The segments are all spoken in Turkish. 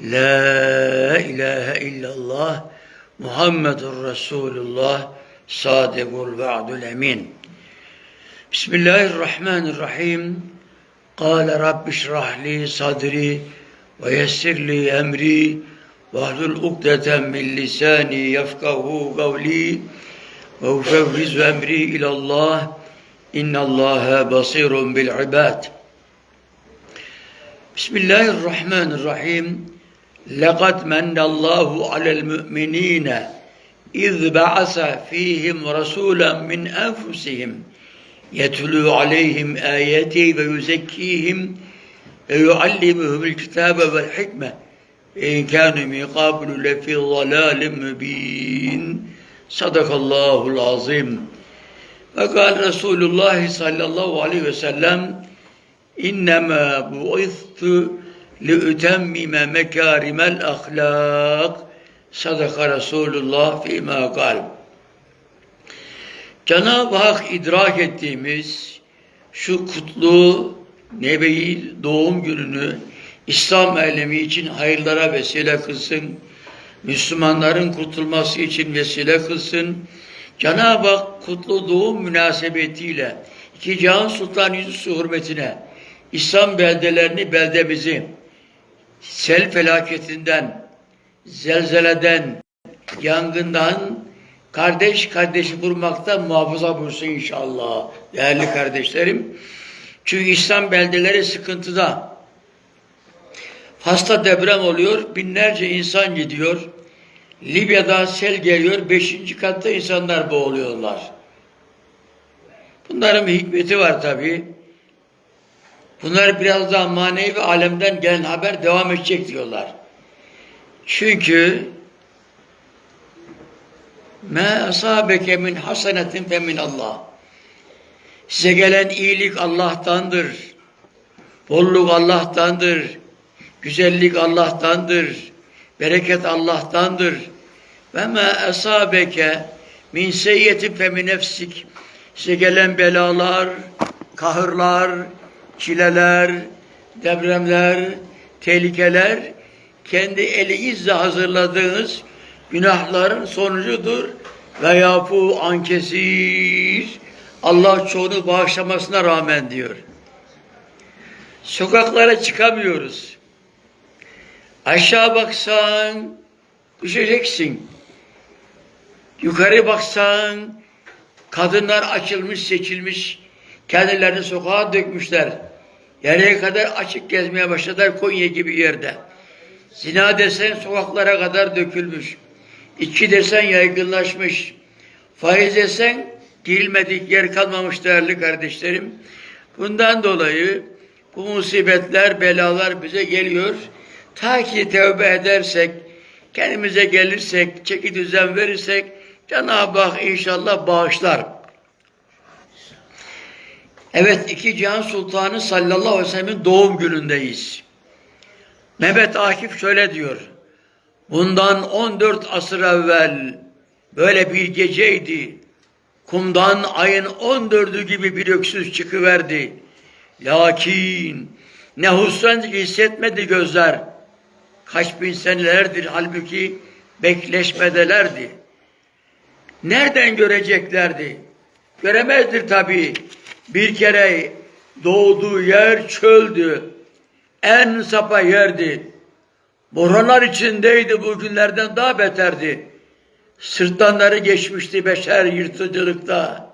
La ilahe illallah Muhammedur Resulullah Sadıkul Va'dul Emin. Bismillahirrahmanirrahim. Kale Rabbi şrah li sadri ve yessir li emri ve ahlul ukdeten min lisani yefkahu kavli ve ufevvizu emri ilallah innallaha basirun bil ibad. Bismillahirrahmanirrahim. لقد من الله على المؤمنين إذ بعث فيهم رسولا من أنفسهم يتلو عليهم آياته ويزكيهم ويعلمهم الكتاب والحكمة. إن كانوا من قبل لفي ضلال مبين. صدق الله العظيم. وقال رسول الله صلى الله عليه وسلم إنما بعثت لأتمم مكارم الأخلاق صدق Resulullah فيما قال Cenab-ı Hak idrak ettiğimiz şu kutlu nebeyi doğum gününü İslam alemi için hayırlara vesile kılsın. Müslümanların kurtulması için vesile kılsın. Cenab-ı Hak kutlu doğum münasebetiyle iki Cihan Sultan Yusuf hürmetine İslam beldelerini beldemizi sel felaketinden, zelzeleden, yangından kardeş kardeşi vurmaktan muhafaza buyursun inşallah değerli kardeşlerim. Çünkü İslam beldeleri sıkıntıda. Hasta deprem oluyor, binlerce insan gidiyor. Libya'da sel geliyor, beşinci katta insanlar boğuluyorlar. Bunların bir hikmeti var tabii. Bunlar biraz daha manevi alemden gelen haber devam edecek diyorlar. Çünkü me asabeke min hasenetin fe min Allah. Size gelen iyilik Allah'tandır. Bolluk Allah'tandır. Güzellik Allah'tandır. Bereket Allah'tandır. Ve me asabeke min seyyetin fe min nefsik. Size gelen belalar, kahırlar, çileler, depremler, tehlikeler kendi elinizle hazırladığınız günahların sonucudur. Ve yafu ankesir Allah çoğunu bağışlamasına rağmen diyor. Sokaklara çıkamıyoruz. Aşağı baksan düşeceksin. Yukarı baksan kadınlar açılmış, seçilmiş, kendilerini sokağa dökmüşler. Nereye kadar açık gezmeye başladılar Konya gibi yerde. Zina desen sokaklara kadar dökülmüş. İçki desen yaygınlaşmış. Faiz desen girilmedik yer kalmamış değerli kardeşlerim. Bundan dolayı bu musibetler, belalar bize geliyor. Ta ki tevbe edersek, kendimize gelirsek, çeki düzen verirsek Cenab-ı Hak inşallah bağışlar. Evet iki Cihan Sultanı sallallahu aleyhi ve sellem'in doğum günündeyiz. Mehmet Akif şöyle diyor. Bundan 14 asır evvel böyle bir geceydi. Kumdan ayın 14'ü gibi bir öksüz çıkıverdi. Lakin ne husran hissetmedi gözler. Kaç bin senelerdir halbuki bekleşmedelerdi. Nereden göreceklerdi? Göremezdir tabii. Bir kere doğduğu yer çöldü. En sapa yerdi. Boranlar içindeydi bu günlerden daha beterdi. Sırtlanları geçmişti beşer yırtıcılıkta.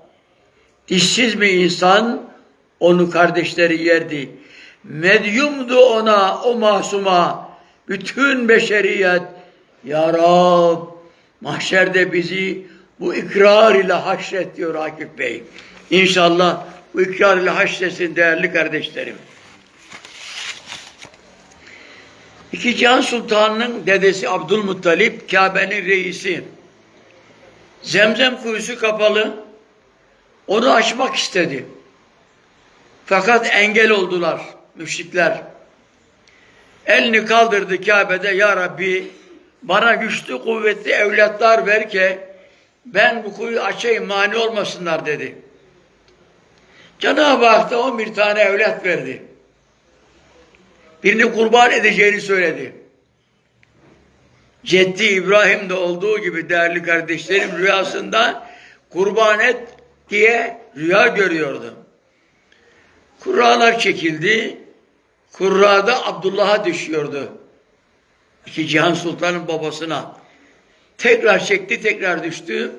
Dişsiz mi insan onu kardeşleri yerdi. Medyumdu ona o masuma bütün beşeriyet. Ya Rab mahşerde bizi bu ikrar ile haşret diyor Akif Bey. İnşallah bu ikrar ile haşretsin değerli kardeşlerim. İki Cihan Sultanı'nın dedesi Abdülmuttalip Kabe'nin reisi. Zemzem kuyusu kapalı. Onu açmak istedi. Fakat engel oldular müşrikler. Elini kaldırdı Kabe'de ya Rabbi bana güçlü kuvvetli evlatlar ver ki ben bu kuyu açayım mani olmasınlar dedi. Cenab-ı Hak da 11 tane evlat verdi. Birini kurban edeceğini söyledi. Ceddi İbrahim'de olduğu gibi değerli kardeşlerim rüyasında kurban et diye rüya görüyordu. Kurralar çekildi. Kurrada Abdullah'a düşüyordu. İki Cihan Sultan'ın babasına. Tekrar çekti, tekrar düştü.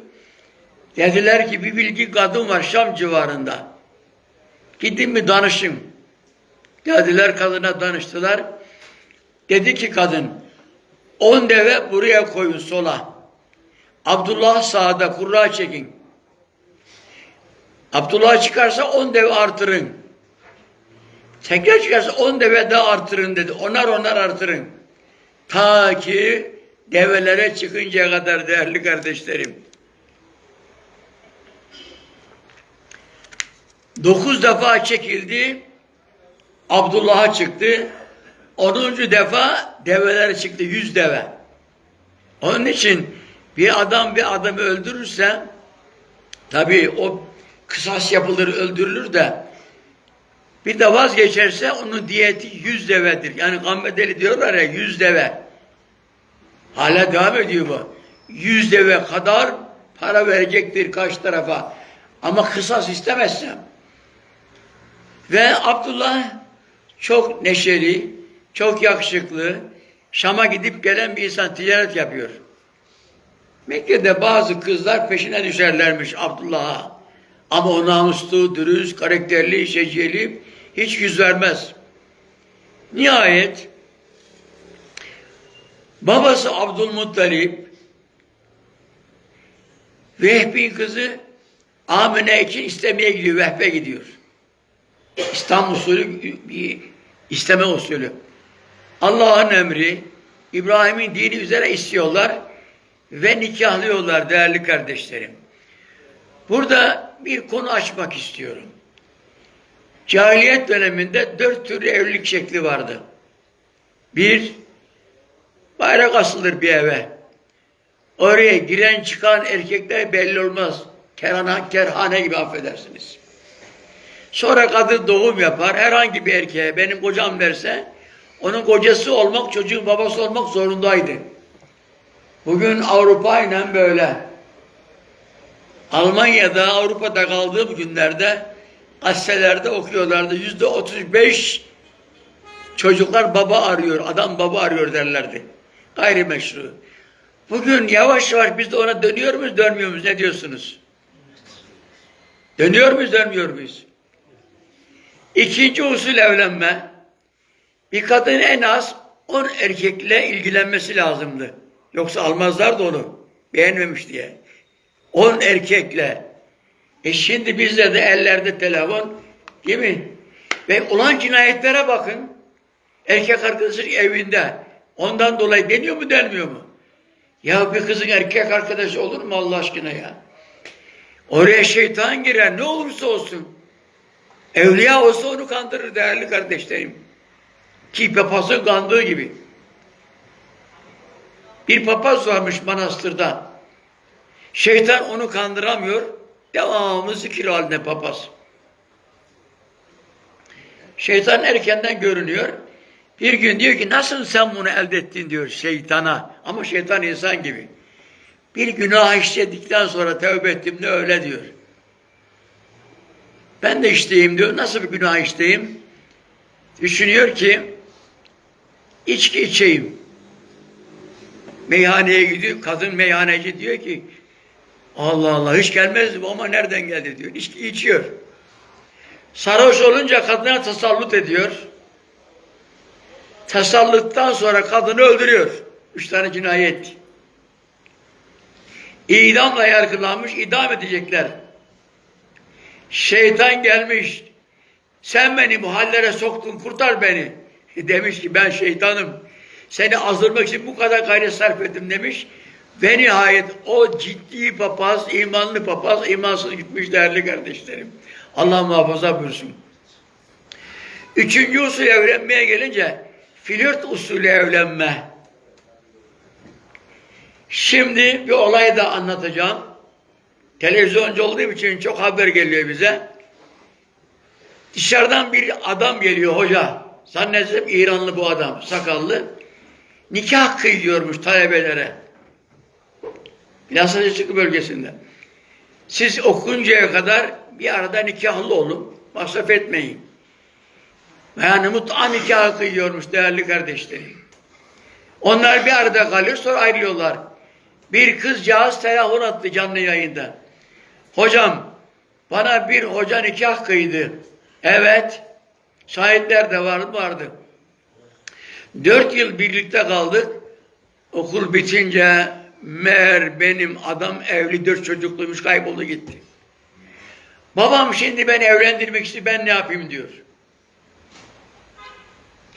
Dediler ki bir bilgi kadın var Şam civarında. Gidin mi danışın. Dediler kadına danıştılar. Dedi ki kadın, on deve buraya koyun sola. Abdullah sağda kurra çekin. Abdullah çıkarsa on deve artırın. Tekrar çıkarsa on deve daha artırın dedi. Onar onar artırın. Ta ki develere çıkıncaya kadar değerli kardeşlerim. Dokuz defa çekildi. Abdullah'a çıktı. Onuncu defa develere çıktı. Yüz deve. Onun için bir adam bir adamı öldürürse tabii o kısas yapılır öldürülür de bir de vazgeçerse onun diyeti yüz devedir. Yani gammedeli diyorlar ya yüz deve. Hala devam ediyor bu. Yüz deve kadar para verecektir karşı tarafa. Ama kısas istemezsem. Ve Abdullah çok neşeli, çok yakışıklı, Şam'a gidip gelen bir insan ticaret yapıyor. Mekke'de bazı kızlar peşine düşerlermiş Abdullah'a. Ama o namuslu, dürüst, karakterli, şeciyeli, hiç yüz vermez. Nihayet babası Abdülmuttalip Vehbi'nin kızı Amine için istemeye gidiyor, Vehbe gidiyor. İslam usulü bir isteme usulü. Allah'ın emri, İbrahim'in dini üzere istiyorlar ve nikahlıyorlar değerli kardeşlerim. Burada bir konu açmak istiyorum. Cahiliyet döneminde dört tür evlilik şekli vardı. Bir, bayrak asılır bir eve. Oraya giren çıkan erkekler belli olmaz. Kerhane, kerhane gibi affedersiniz. Sonra kadın doğum yapar. Herhangi bir erkeğe benim kocam derse onun kocası olmak, çocuğun babası olmak zorundaydı. Bugün Avrupa ile böyle. Almanya'da, Avrupa'da kaldığım günlerde gazetelerde okuyorlardı. Yüzde otuz beş çocuklar baba arıyor, adam baba arıyor derlerdi. Gayrimeşru. Bugün yavaş yavaş biz de ona dönüyor muyuz, dönmüyor muyuz? Ne diyorsunuz? Dönüyor muyuz, dönmüyor muyuz? İkinci usul evlenme. Bir kadın en az on erkekle ilgilenmesi lazımdı. Yoksa almazlardı onu. Beğenmemiş diye. On erkekle. E şimdi bizde de ellerde telefon değil mi? Ve olan cinayetlere bakın. Erkek arkadaşı evinde. Ondan dolayı deniyor mu denmiyor mu? Ya bir kızın erkek arkadaşı olur mu Allah aşkına ya? Oraya şeytan girer ne olursa olsun. Evliya olsa onu kandırır değerli kardeşlerim. Ki papazın kandığı gibi. Bir papaz varmış manastırda. Şeytan onu kandıramıyor. Devamlı zikir halinde papaz. Şeytan erkenden görünüyor. Bir gün diyor ki nasıl sen bunu elde ettin diyor şeytana. Ama şeytan insan gibi. Bir günah işledikten sonra tövbe ettim de öyle diyor. Ben de işteyim diyor. Nasıl bir günah işteyim? Düşünüyor ki içki içeyim. Meyhaneye gidiyor. Kadın meyhaneci diyor ki Allah Allah hiç gelmez bu ama nereden geldi diyor. İçki içiyor. Sarhoş olunca kadına tasallut ediyor. Tasalluttan sonra kadını öldürüyor. Üç tane cinayet. İdamla yargılanmış, idam edecekler. Şeytan gelmiş. Sen beni bu hallere soktun, kurtar beni. Demiş ki ben şeytanım. Seni azdırmak için bu kadar gayret sarf ettim demiş. Ve nihayet o ciddi papaz, imanlı papaz, imansız gitmiş değerli kardeşlerim. Allah muhafaza buyursun. Üçüncü usul evlenmeye gelince flört usulü evlenme. Şimdi bir olay da anlatacağım. Televizyoncu olduğum için çok haber geliyor bize. Dışarıdan bir adam geliyor hoca. Zannedersem İranlı bu adam, sakallı. nikah kıyıyormuş talebelere. Bilhassa Çıkı bölgesinde. Siz okuncaya kadar bir arada nikahlı olun. Masraf etmeyin. Yani mut'a nikahı kıyıyormuş değerli kardeşlerim. Onlar bir arada kalıyor sonra ayrılıyorlar. Bir kızcağız telefon attı canlı yayında. Hocam bana bir hoca nikah kıydı. Evet. Şahitler de vardı vardı. Dört yıl birlikte kaldık. Okul bitince meğer benim adam evli dört çocukluymuş kayboldu gitti. Babam şimdi beni evlendirmek istiyor ben ne yapayım diyor.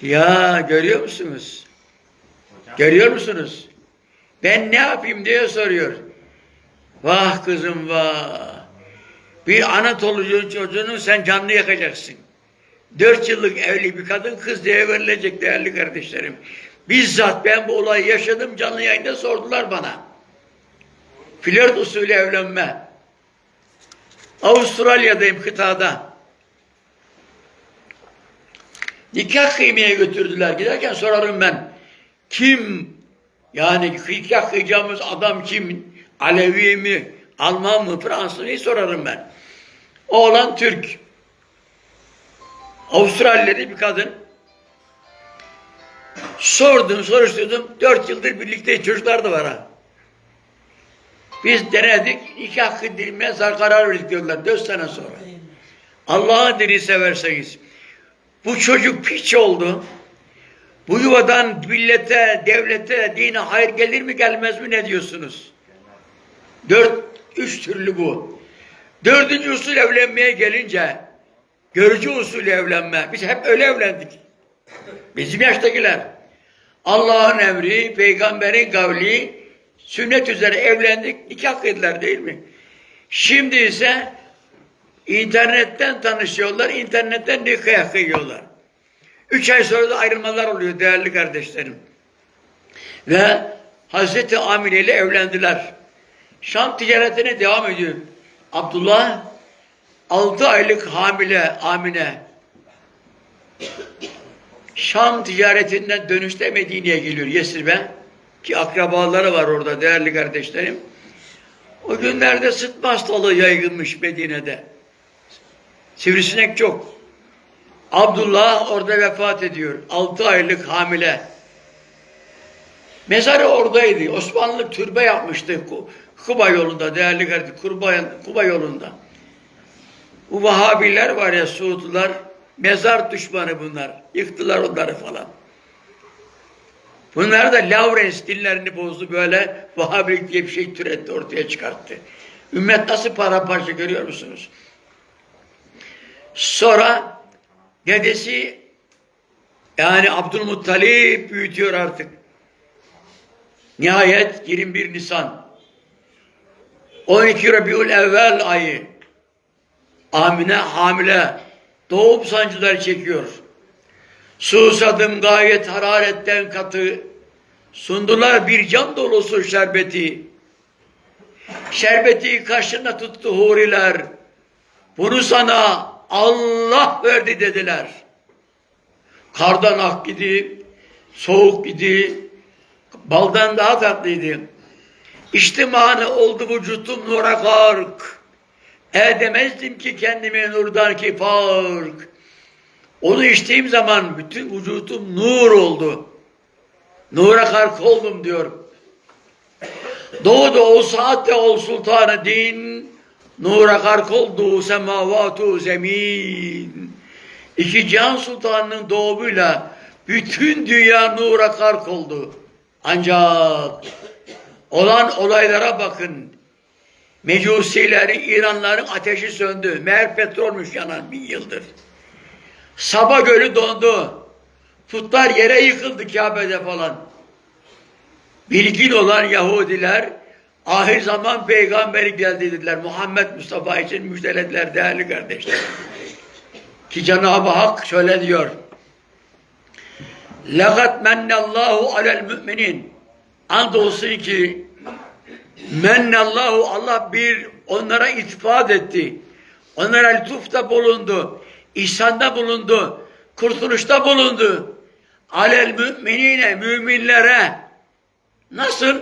Ya görüyor musunuz? Görüyor musunuz? Ben ne yapayım diye soruyor. Vah kızım vah. Bir Anadolu çocuğunu sen canlı yakacaksın. Dört yıllık evli bir kadın kız diye verilecek değerli kardeşlerim. Bizzat ben bu olayı yaşadım canlı yayında sordular bana. Flört usulü evlenme. Avustralya'dayım kıtada. Nikah kıymaya götürdüler. Giderken sorarım ben. Kim yani nikah kıyacağımız adam kim? Alevi mi? Alman mı? Fransız mı? sorarım ben. Oğlan Türk. Avustralyalı bir kadın. Sordum, soruşturdum. Dört yıldır birlikte çocuklar da var ha. Biz denedik, nikah kıydırmaya karar verdik diyorlar dört sene sonra. Allah'ı diri severseniz. Bu çocuk piç oldu. Bu yuvadan millete, devlete, dine hayır gelir mi gelmez mi ne diyorsunuz? Dört, üç türlü bu. Dördüncü usul evlenmeye gelince, görücü usulü evlenme. Biz hep öyle evlendik. Bizim yaştakiler. Allah'ın emri, peygamberin kavli, sünnet üzere evlendik, nikah kıydılar değil mi? Şimdi ise internetten tanışıyorlar, internetten nikah kıyıyorlar. Üç ay sonra da ayrılmalar oluyor değerli kardeşlerim. Ve Hazreti Amine ile evlendiler. Şam ticaretine devam ediyor. Abdullah altı aylık hamile Amine Şam ticaretinden dönüşte Medine'ye geliyor Yesrib'e ki akrabaları var orada değerli kardeşlerim. O günlerde sıtma hastalığı yaygınmış Medine'de. Sivrisinek çok. Abdullah orada vefat ediyor. Altı aylık hamile. Mezarı oradaydı. Osmanlı türbe yapmıştı Kuba yolunda değerli kardeşim. Kuba, Kuba yolunda. Bu Vahabiler var ya Suudlular mezar düşmanı bunlar. Yıktılar onları falan. Bunlar da Lawrence dillerini bozdu böyle Vahabilik diye bir şey türetti ortaya çıkarttı. Ümmet nasıl para parça görüyor musunuz? Sonra dedesi yani Abdülmuttalip büyütüyor artık. Nihayet 21 Nisan 12 Rabiul evvel ayı Amine hamile doğum sancıları çekiyor. Susadım gayet hararetten katı sundular bir cam dolusu şerbeti. Şerbeti kaşına tuttu huriler. Bunu sana Allah verdi dediler. Kardan ak idi, soğuk idi, baldan daha tatlıydı. İçtimane oldu vücutum nura kark. E demezdim ki kendime nurdan ki fark. Onu içtiğim zaman bütün vücudum nur oldu. Nura kark oldum diyor. Doğdu o saatte ol sultanı din, nura kark oldu semavatu zemin. İki can sultanının doğumuyla bütün dünya nura kark oldu. Ancak olan olaylara bakın. Mecusileri, İranların ateşi söndü. Meğer petrolmüş yanan bin yıldır. Saba gölü dondu. Putlar yere yıkıldı Kabe'de falan. Bilgin olan Yahudiler ahir zaman peygamberi geldi dediler. Muhammed Mustafa için müjdelediler değerli kardeşler. Ki Cenab-ı Hak şöyle diyor. لَقَدْ مَنَّ اللّٰهُ عَلَى الْمُؤْمِنِينَ Andolsun ki mennallahu Allah bir onlara itifat etti. Onlara lütufta bulundu. ihsanda bulundu. Kurtuluşta bulundu. alel müminine müminlere nasıl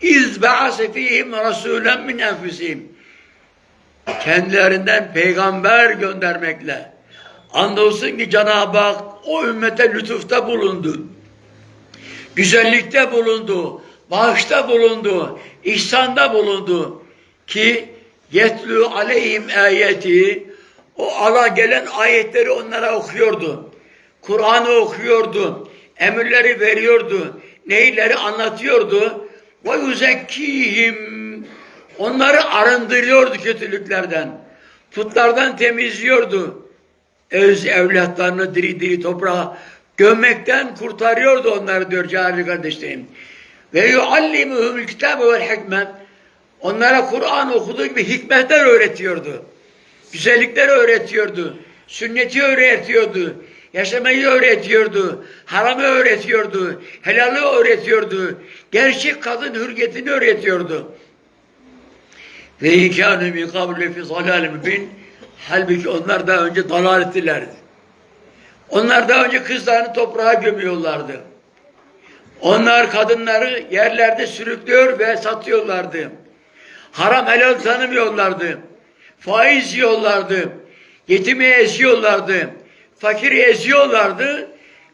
iz ba'ase fihim rasulen min enfusihim kendilerinden peygamber göndermekle andolsun ki Cenab-ı Hak o ümmete lütufta bulundu güzellikte bulundu bağışta bulundu ihsanda bulundu ki yetlu aleyhim ayeti o ala gelen ayetleri onlara okuyordu. Kur'an'ı okuyordu. Emirleri veriyordu. Neyleri anlatıyordu. Ve yüzekkihim onları arındırıyordu kötülüklerden. Putlardan temizliyordu. Öz evlatlarını diri diri toprağa gömmekten kurtarıyordu onları diyor cahil kardeşlerim. Ve yuallimuhumul kitabe vel hikmet Onlara Kur'an okuduğu gibi hikmetler öğretiyordu. Güzellikler öğretiyordu. Sünneti öğretiyordu. Yaşamayı öğretiyordu. Haramı öğretiyordu. Helali öğretiyordu. Gerçek kadın hürriyetini öğretiyordu. Ve ikânü min fi zalâlim mübin. Halbuki onlar daha önce dalalettilerdi. Onlar daha önce kızlarını toprağa gömüyorlardı. Onlar kadınları yerlerde sürüklüyor ve satıyorlardı. Haram helal tanımıyorlardı. Faiz yiyorlardı. Yetimi eziyorlardı. Fakiri eziyorlardı.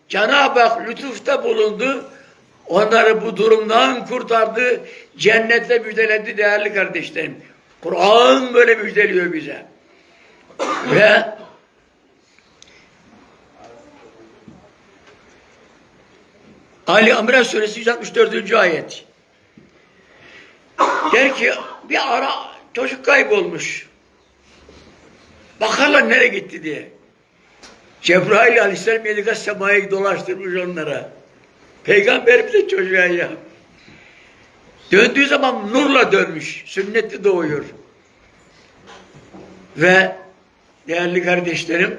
Cenab-ı Hak lütufta bulundu. Onları bu durumdan kurtardı. Cennette müjdeledi değerli kardeşlerim. Kur'an böyle müjdeliyor bize. Ve Ali İmran suresi 164. ayet. Der ki bir ara çocuk kaybolmuş. Bakarlar nereye gitti diye. Cebrail aleyhisselam yedi semaya dolaştırmış onlara. Peygamberimize çocuğa ya. Döndüğü zaman nurla dönmüş. Sünnetli doğuyor. Ve değerli kardeşlerim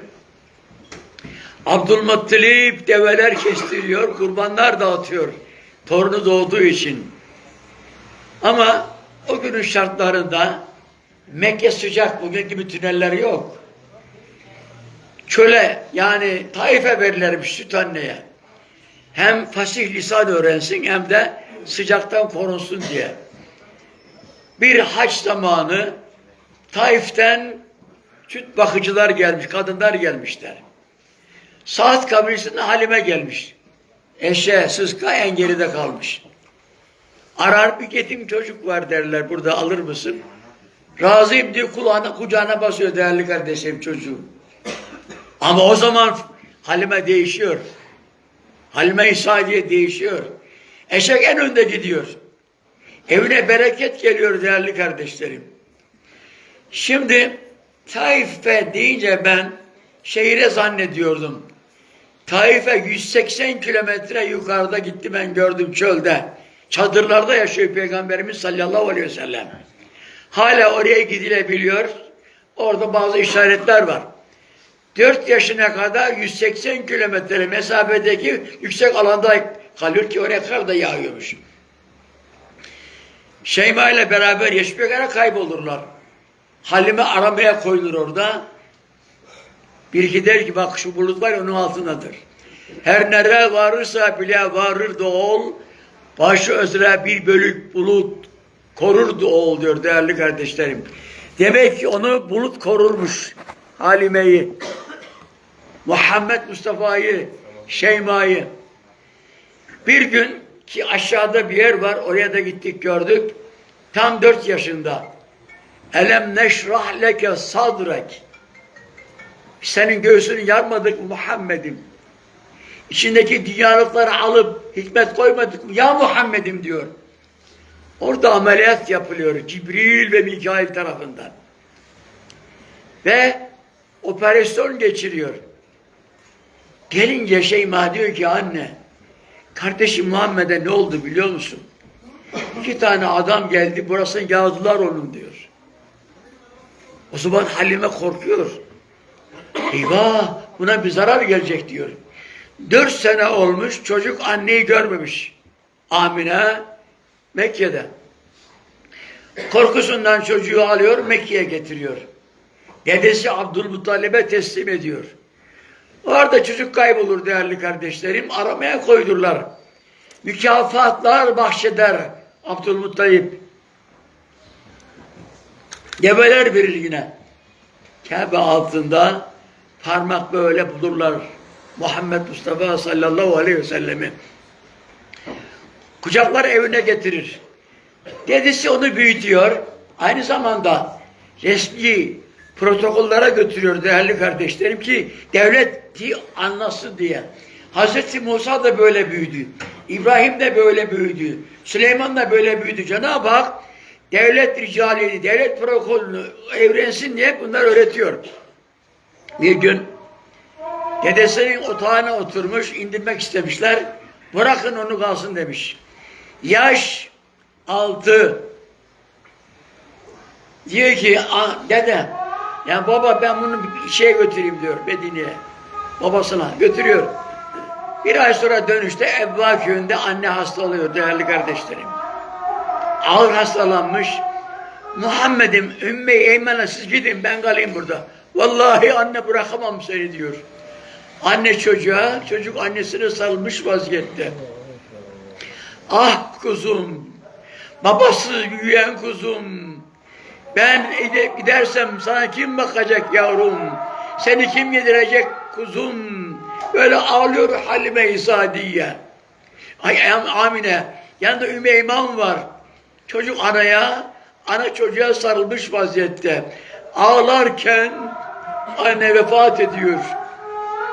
Abdülmuttalip develer kestiriyor, kurbanlar dağıtıyor. Torunu doğduğu için. Ama o günün şartlarında Mekke sıcak, bugün gibi tüneller yok. Çöle yani Taif'e verirlermiş süt anneye. Hem fasih lisan öğrensin hem de sıcaktan korunsun diye. Bir haç zamanı Taif'ten süt bakıcılar gelmiş, kadınlar gelmişler. Saat kabilesinde Halime gelmiş. Eşe, sıska en geride kalmış. Arar bir yetim çocuk var derler burada alır mısın? Razıyım diye kulağına kucağına basıyor değerli kardeşim çocuğu. Ama o zaman Halime değişiyor. Halime İsa diye değişiyor. Eşek en önde gidiyor. Evine bereket geliyor değerli kardeşlerim. Şimdi Taif'e deyince ben şehire zannediyordum. Taif'e 180 kilometre yukarıda gitti ben gördüm çölde. Çadırlarda yaşıyor Peygamberimiz sallallahu aleyhi ve sellem. Hala oraya gidilebiliyor. Orada bazı işaretler var. 4 yaşına kadar 180 kilometre mesafedeki yüksek alanda kalıyor ki oraya kar da yağıyormuş. Şeyma ile beraber Yeşbekara kaybolurlar. Halime aramaya koyulur orada. Bir iki der ki bak şu bulut var onun altındadır. Her nereye varırsa bile varır da ol. Başı özre bir bölük bulut korurdu oğul diyor değerli kardeşlerim. Demek ki onu bulut korurmuş. Halime'yi. Muhammed Mustafa'yı, Şeyma'yı. Bir gün ki aşağıda bir yer var oraya da gittik gördük. Tam dört yaşında. Elem neşrah leke sadrek. Senin göğsünü yarmadık mı Muhammed'im? İçindeki dünyalıkları alıp hikmet koymadık mı? Ya Muhammed'im diyor. Orada ameliyat yapılıyor Cibril ve Mikail tarafından. Ve operasyon geçiriyor. Gelince Şeyma diyor ki anne, kardeşim Muhammed'e ne oldu biliyor musun? İki tane adam geldi, burasını yağdılar onun diyor. O zaman Halime korkuyor. Eyvah, buna bir zarar gelecek diyor. Dört sene olmuş, çocuk anneyi görmemiş. Amine Mekke'de. Korkusundan çocuğu alıyor, Mekke'ye getiriyor. Dedesi Abdülmuttalib'e teslim ediyor. Orada çocuk kaybolur değerli kardeşlerim. Aramaya koydurlar. Mükafatlar bahşeder Abdülmuttalip. Gebeler verir yine. Kabe altında parmak böyle bulurlar. Muhammed Mustafa sallallahu aleyhi ve sellemi. Kucaklar evine getirir. Dedesi onu büyütüyor. Aynı zamanda resmi protokollere götürüyor değerli kardeşlerim ki devleti anlasın diye. Hazreti Musa da böyle büyüdü. İbrahim de böyle büyüdü. Süleyman da böyle büyüdü. Cenab-ı Hak devlet ricalini, devlet protokolünü evrensin diye bunlar öğretiyor. Bir gün dedesinin otağına oturmuş, indirmek istemişler. Bırakın onu kalsın demiş. Yaş altı. Diyor ki "Ah, dede ya baba ben bunu şeye götüreyim diyor Medine'ye. Babasına götürüyor. Bir ay sonra dönüşte Ebba köyünde anne hasta oluyor değerli kardeşlerim. Ağır hastalanmış. Muhammed'im Ümmü Eymen'e siz gidin ben kalayım burada. Vallahi anne bırakamam seni diyor. Anne çocuğa, çocuk annesine sarılmış vaziyette. Ah kuzum, babası büyüyen kuzum. Ben gide- gidersem sana kim bakacak yavrum? Seni kim yedirecek kuzum? Böyle ağlıyor Halime-i Sadiye. Ay am- Amine. Yanında Ümeyman var. Çocuk anaya, ana çocuğa sarılmış vaziyette. Ağlarken anne vefat ediyor.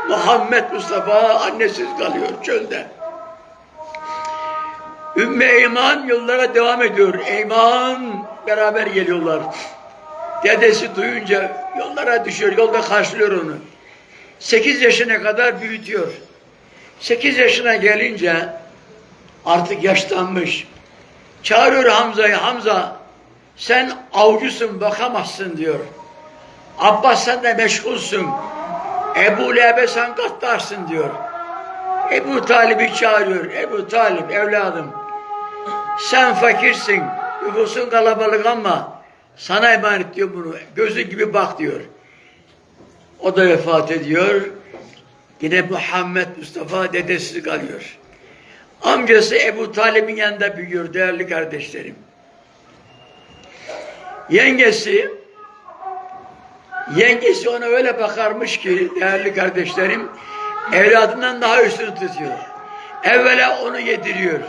Muhammed Mustafa annesiz kalıyor çölde. Ümmü Eyman yollara devam ediyor. Eyman beraber geliyorlar. Dedesi duyunca yollara düşüyor. Yolda karşılıyor onu. 8 yaşına kadar büyütüyor. 8 yaşına gelince artık yaşlanmış. Çağırıyor Hamza'yı. Hamza sen avcısın bakamazsın diyor. Abbas sen de meşgulsün. Ebu Leheb'e sen gattarsın diyor. Ebu Talib'i çağırıyor. Ebu Talip evladım sen fakirsin, nüfusun kalabalık ama sana emanet diyor bunu. Gözü gibi bak diyor. O da vefat ediyor. Yine Muhammed Mustafa dedesiz kalıyor. Amcası Ebu Talib'in yanında büyüyor değerli kardeşlerim. Yengesi yengesi ona öyle bakarmış ki değerli kardeşlerim evladından daha üstün tutuyor. Evvela onu yediriyor.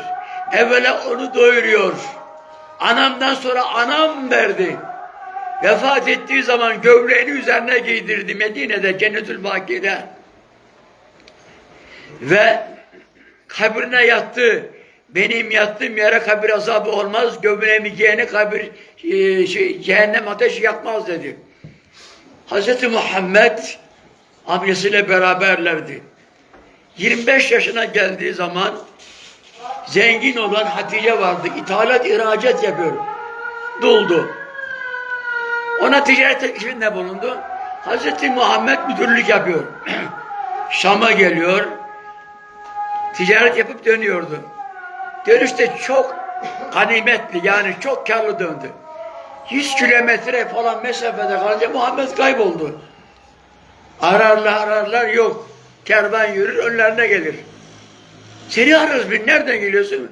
Evvela onu doyuruyor. Anamdan sonra anam derdi. Vefat ettiği zaman gömleğini üzerine giydirdi Medine'de Cennetül Baki'de. Ve kabrine yattı. Benim yattığım yere kabir azabı olmaz. Giyene kabir e, şey, cehennem ateşi yakmaz dedi. Hz. Muhammed amcasıyla beraberlerdi. 25 yaşına geldiği zaman zengin olan Hatice vardı. İthalat, ihracat yapıyor. Doldu. Ona ticaret teklifinde bulundu. Hazreti Muhammed müdürlük yapıyor. Şam'a geliyor. Ticaret yapıp dönüyordu. Dönüşte çok ganimetli yani çok karlı döndü. 100 kilometre falan mesafede kalınca Muhammed kayboldu. Ararlar ararlar yok. Kervan yürür önlerine gelir. Seni ararız bir nereden geliyorsun?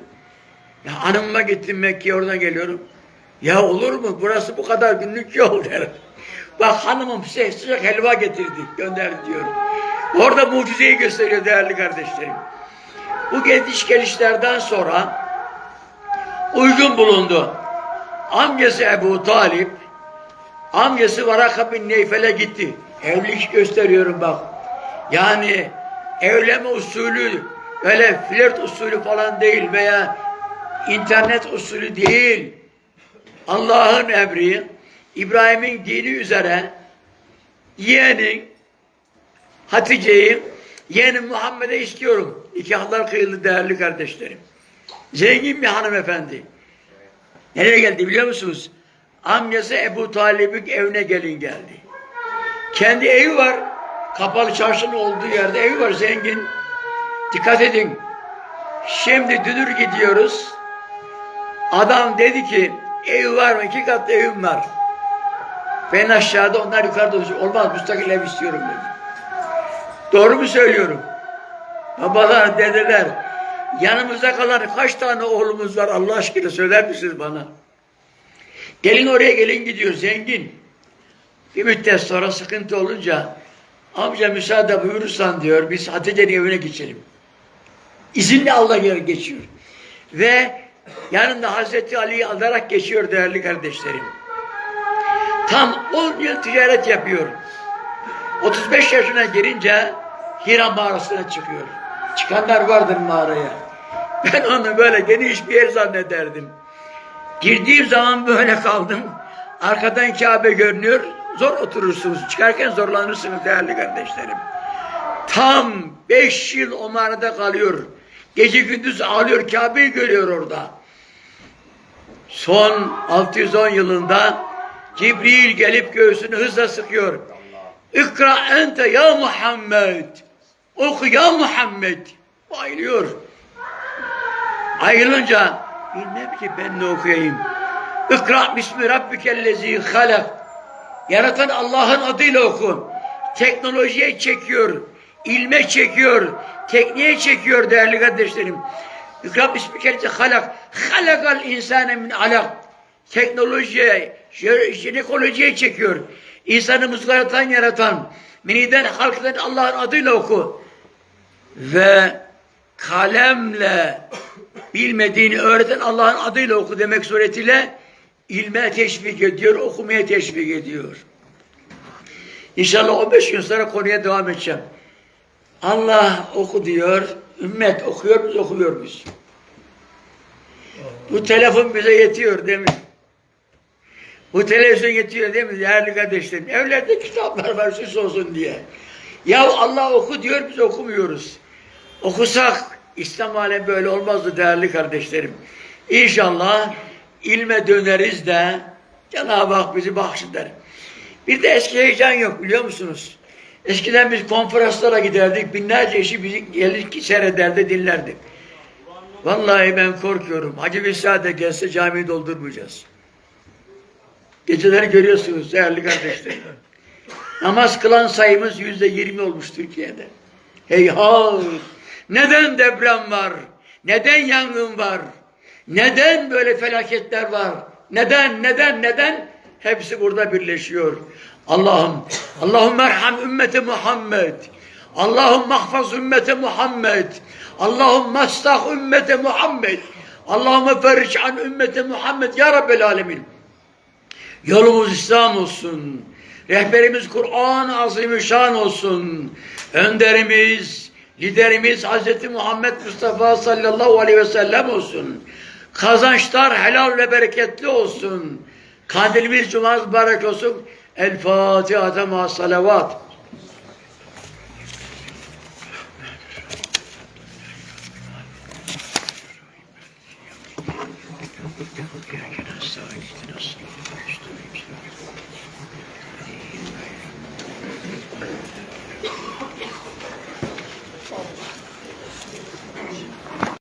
Ya hanımıma gittim Mekke'ye oradan geliyorum. Ya olur mu? Burası bu kadar günlük yol der. Bak hanımım size sıcak helva getirdi, gönderdi diyor. Orada mucizeyi gösteriyor değerli kardeşlerim. Bu gidiş gelişlerden sonra uygun bulundu. Amcası Ebu Talip, amcası Varaka bin Neyfel'e gitti. Evlilik gösteriyorum bak. Yani evlenme usulü öyle flört usulü falan değil veya internet usulü değil. Allah'ın emri İbrahim'in dini üzere yeğenin Hatice'yi yeğenim Muhammed'e istiyorum. Nikahlar kıyıldı değerli kardeşlerim. Zengin bir hanımefendi. Nereye geldi biliyor musunuz? Amcası Ebu Talib'in evine gelin geldi. Kendi evi var. Kapalı çarşının olduğu yerde evi var zengin. Dikkat edin. Şimdi dünür gidiyoruz. Adam dedi ki ev var mı? İki katlı evim var. Ben aşağıda onlar yukarıda oturuyor. Olmaz müstakil ev istiyorum dedi. Doğru mu söylüyorum? Babalar, dedeler, yanımızda kalan kaç tane oğlumuz var Allah aşkına söyler misiniz bana? Gelin oraya gelin gidiyor zengin. Bir müddet sonra sıkıntı olunca amca müsaade buyurursan diyor biz Hatice'nin evine geçelim. İzinle Allah yer geçiyor. Ve yanında Hazreti Ali'yi alarak geçiyor değerli kardeşlerim. Tam 10 yıl ticaret yapıyor. 35 yaşına girince Hira mağarasına çıkıyor. Çıkanlar vardır mağaraya. Ben onu böyle geniş bir yer zannederdim. Girdiğim zaman böyle kaldım. Arkadan Kabe görünüyor. Zor oturursunuz. Çıkarken zorlanırsınız değerli kardeşlerim. Tam beş yıl o mağarada kalıyor. Gece gündüz ağlıyor. Kabe'yi görüyor orada. Son 610 yılında Cibril gelip göğsünü hızla sıkıyor. İkra ente ya Muhammed. Oku ya Muhammed. Bayılıyor. Ayrılınca bilmem ki ben ne okuyayım. İkra bismi rabbikellezi halak. Yaratan Allah'ın adıyla oku. Teknolojiye çekiyor. ilme çekiyor. Tekniğe çekiyor değerli kardeşlerim. İkra bismikellezi halak. Halakal insane min alak. Teknolojiye, jinekolojiye çekiyor. İnsanı muskarattan yaratan, miniden halktan Allah'ın adıyla oku. Ve kalemle bilmediğini öğreten Allah'ın adıyla oku demek suretiyle ilme teşvik ediyor, okumaya teşvik ediyor. İnşallah 15 gün sonra konuya devam edeceğim. Allah oku diyor, ümmet okuyor, biz okumuyoruz. Bu telefon bize yetiyor değil mi? Bu televizyon yetiyor değil mi değerli kardeşlerim? Evlerde kitaplar var süs olsun diye. Ya Allah oku diyor biz okumuyoruz. Okusak İslam alemi böyle olmazdı değerli kardeşlerim. İnşallah ilme döneriz de Cenab-ı Hak bizi bahşeder. Bir de eski heyecan yok biliyor musunuz? Eskiden biz konferanslara giderdik. Binlerce kişi bizi gelir seyrederdi, dinlerdik. Vallahi ben korkuyorum. Hacı Veysel de gelse camiyi doldurmayacağız. Geceleri görüyorsunuz değerli kardeşlerim. Namaz kılan sayımız yüzde yirmi olmuş Türkiye'de. Heyhat! Neden deprem var? Neden yangın var? Neden böyle felaketler var? Neden, neden, neden? Hepsi burada birleşiyor. Allah'ım, Allah'ım merham ümmeti Muhammed. Allah'ım mahfaz ümmeti Muhammed. Allah'ım mastah ümmeti Muhammed. Allah'ım ferriç an ümmeti Muhammed. Ya Rabbel Alemin. Yolumuz İslam olsun. Rehberimiz Kur'an-ı Azimüşşan olsun. Önderimiz, liderimiz Hz. Muhammed Mustafa sallallahu aleyhi ve sellem olsun. Kazançlar helal ve bereketli olsun. Kandilimiz cumanız mübarek olsun. El Fatiha ma salavat.